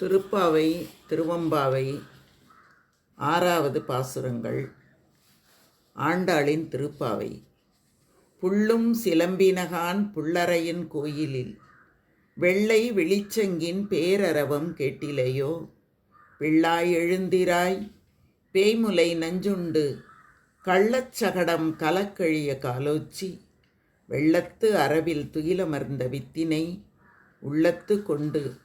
திருப்பாவை திருவம்பாவை. ஆறாவது பாசுரங்கள். ஆண்டாளின் திருப்பாவை. புள்ளும் சிலம்பினகான் புள்ளறையின் கோயிலில். வெள்ளை வெளிச்சங்கின் பேரரவம் கேட்டிலையோ? பிள்ளாய் எழுந்திராய். பேய்முலை நஞ்சுண்டு. கள்ளச்சகடம் கலக்கழிய காலோச்சி. வெள்ளத்து அரவில் துயிலமர்ந்த வித்தினை உள்ளத்து கொண்டு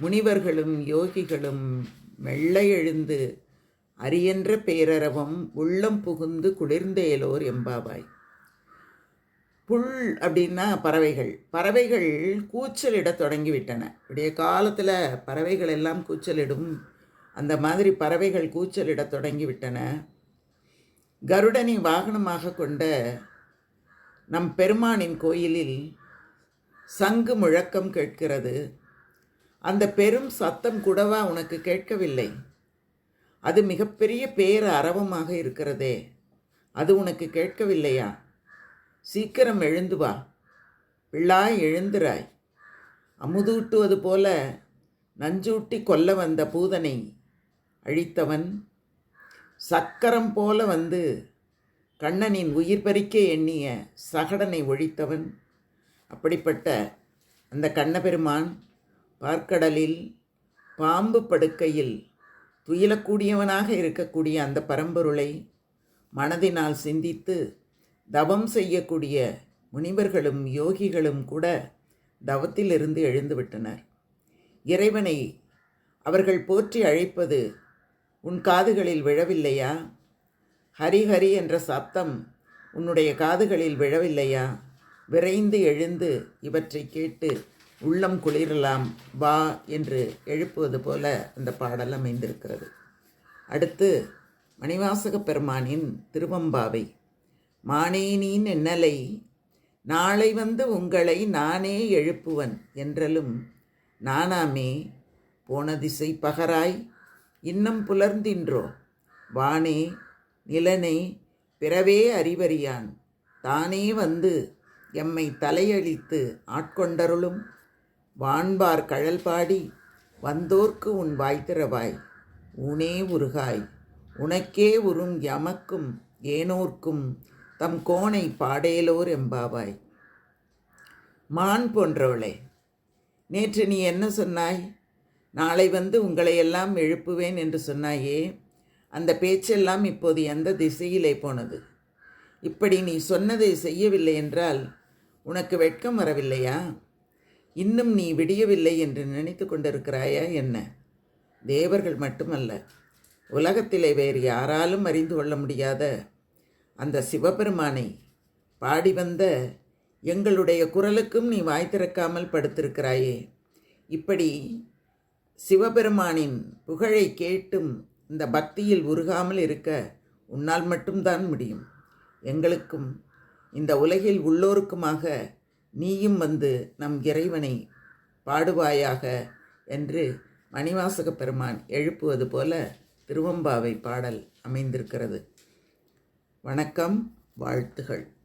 முனிவர்களும் யோகிகளும் மெல்ல எழுந்து அரியன்ற பேரரவம் உள்ளம் புகுந்து குளிர்ந்தேலோர் எம்பாவாய். புல் அப்படின்னா பறவைகள். பறவைகள் கூச்சலிடத் தொடங்கிவிட்டன. விடிய காலத்தில் பறவைகள் எல்லாம் கூச்சலிடும். அந்த மாதிரி பறவைகள் கூச்சலிடத் தொடங்கிவிட்டன. கருடனை வாகனமாக கொண்ட நம் பெருமானின் கோயிலில் சங்கு முழக்கம் கேட்கிறது. அந்த பெரும் சத்தம் கூடவா உனக்கு கேட்கவில்லை? அது மிகப்பெரிய பேர அரவமாக இருக்கிறதே. அது உனக்கு கேட்கவில்லையா? சீக்கிரம் எழுந்து வா. பிள்ளாய் எழுந்திராய். அமுதூட்டுவது போல நஞ்சூட்டி கொல்ல வந்த பூதனை அழித்தவன் சக்கரம் போல வந்து கண்ணனின் உயிர் பறிக்க எண்ணிய சகடனை ஒழித்தவன். அப்படிப்பட்ட அந்த கண்ணபெருமான் பார்க்கடலில் பாம்பு படுக்கையில் துயிலக்கூடியவனாக இருக்கக்கூடிய அந்த பரம்பொருளை மனதினால் சிந்தித்து தவம் செய்யக்கூடிய முனிவர்களும் யோகிகளும் கூட தவத்திலிருந்து எழுந்துவிட்டனர். இறைவனை அவர்கள் போற்றி அழைப்பது உன் காதுகளில் விழவில்லையா? ஹரி ஹரி என்ற சப்தம் உன்னுடைய காதுகளில் விழவில்லையா? விரைந்து எழுந்து இவற்றை கேட்டு உள்ளம் குளிரலாம் வா என்று எழுப்புவது போல அந்த பாடல் அமைந்திருக்கிறது. அடுத்து மணிவாசக பெருமானின் திருவம்பாவை. மானேனின் எண்ணலை நாளை வந்து உங்களை நானே எழுப்புவன் என்றலும் நானாமே போன திசை பகராய் இன்னும் புலர்ந்தின்றோ வானே நிலனை பிறவே அறிவறியான் தானே வந்து எம்மை தலையழித்து ஆட்கொண்டருளும். வான்பார் கழல் பாடி வந்தோர்க்கு உன் வாய்த்திரவாய் உனே உருகாய். உனக்கே உறும் எமக்கும் ஏனோர்க்கும் தம் கோணை பாடேலோர் எம்பாவாய். மான் போன்றவளே நேற்று நீ என்ன சொன்னாய்? நாளை வந்து உங்களையெல்லாம் எழுப்புவேன் என்று சொன்னாயே? அந்த பேச்செல்லாம் இப்போது எந்த திசையிலே போனது? இப்படி நீ சொன்னதை செய்யவில்லை என்றால் உனக்கு வெட்கம் வரவில்லையா? இன்னும் நீ விடியவில்லை என்று நினைத்து கொண்டிருக்கிறாயா என்ன? தேவர்கள் மட்டுமல்ல உலகத்திலே வேறு யாராலும் அறிந்து கொள்ள முடியாத அந்த சிவபெருமானை பாடி வந்த எங்களுடைய குரலுக்கும் நீ வாய் திறக்காமல் படுத்திருக்கிறாயே. இப்படி சிவபெருமானின் புகழை கேட்டும் இந்த பக்தியில் உருகாமல் இருக்க உன்னால் மட்டும்தான் முடியும். எங்களுக்கும் இந்த உலகில் உள்ளோருக்குமாக நீயும் வந்து நம் இறைவனை பாடுவாயாக என்று மணிவாசக பெருமான் எழுப்புவது போல திருவம்பாவை பாடல் அமைந்திருக்கிறது. வணக்கம் வாழ்த்துகள்.